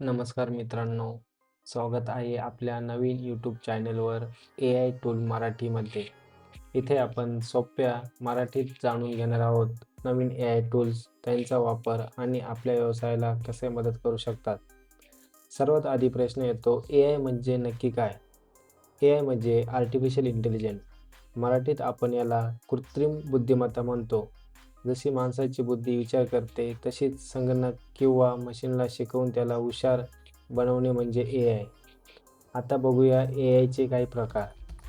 नमस्कार मित्रांनो. स्वागत आहे आपल्या नवीन यूट्यूब चॅनलवर ए आय टूल मराठीमध्ये. इथे आपण सोप्या मराठीत जाणून घेणार आहोत नवीन ए आय टूल्स त्यांचा वापर आणि आपल्या व्यवसायाला कसे मदत करू शकतात. सर्वात आधी प्रश्न येतो ए आय म्हणजे नक्की काय? ए आय म्हणजे आर्टिफिशियल इंटेलिजन्स मराठीत आपण याला कृत्रिम बुद्धिमत्ता म्हणतो. जशी माणसाची बुद्धी विचार करते तशीच संगणक किंवा मशीनला शिकवून त्याला हुशार बनवणे म्हणजे ए आय आता बघूया ए आयचे काही प्रकार.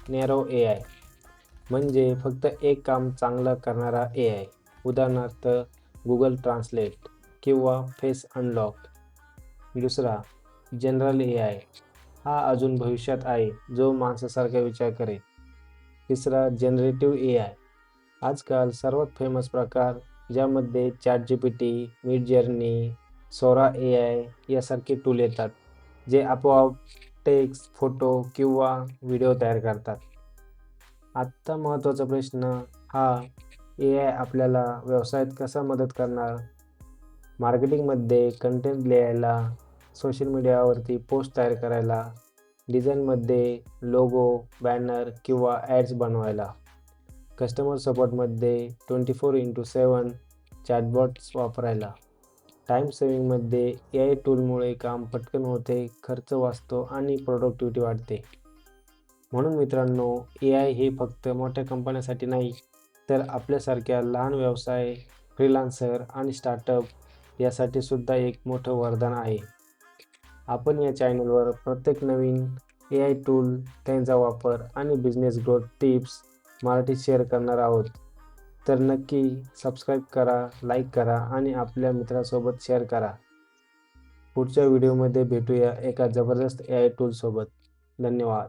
नॅरो ए आय म्हणजे फक्त एक काम चांगलं करणारा ए आय उदाहरणार्थ गुगल ट्रान्सलेट किंवा फेस अनलॉक दुसरा जनरल ए आय हा अजून भविष्यात आहे जो माणसासारखा विचार करेल. तिसरा जनरेटिव्ह ए आय आजकाल सर्वात फेमस प्रकार ज्यामध्ये chat G P T Midjourney Sora A I यासारखे टूल येतात जे आपोआप टेक्स्ट फोटो किंवा व्हिडिओ तयार करतात. आत्ता महत्त्वाचा प्रश्न हा ए आय आपल्याला व्यवसायात कसा मदत करणार? मार्केटिंगमध्ये कंटेंट लिहायला सोशल मीडियावरती पोस्ट तयार करायला डिझाईनमध्ये लोगो बॅनर किंवा ॲड्स बनवायला. Customer सपोर्टमध्ये twenty four into seven chatbots वापरायला. टाईम सेविंगमध्ये ए आय टूलमुळे काम पटकन होते खर्च वाचतो आणि प्रोडक्टिव्हिटी वाढते. म्हणून मित्रांनो ए आय हे फक्त मोठ्या कंपन्यासाठी नाही तर आपल्यासारख्या लहान व्यवसाय फ्रीलान्सर आणि स्टार्टअप यासाठी सुद्धा एक मोठं वरदान आहे. आपण या चॅनलवर प्रत्येक नवीन ए आय टूल त्यांचा वापर आणि बिझनेस ग्रोथ टिप्स मराठीत शेअर करणार आहोत. तर नक्की सबस्क्राईब करा लाईक करा आणि आपल्या मित्रासोबत शेअर करा. पुढच्या व्हिडिओमध्ये भेटूया एका जबरदस्त ए आय टूलसोबत धन्यवाद.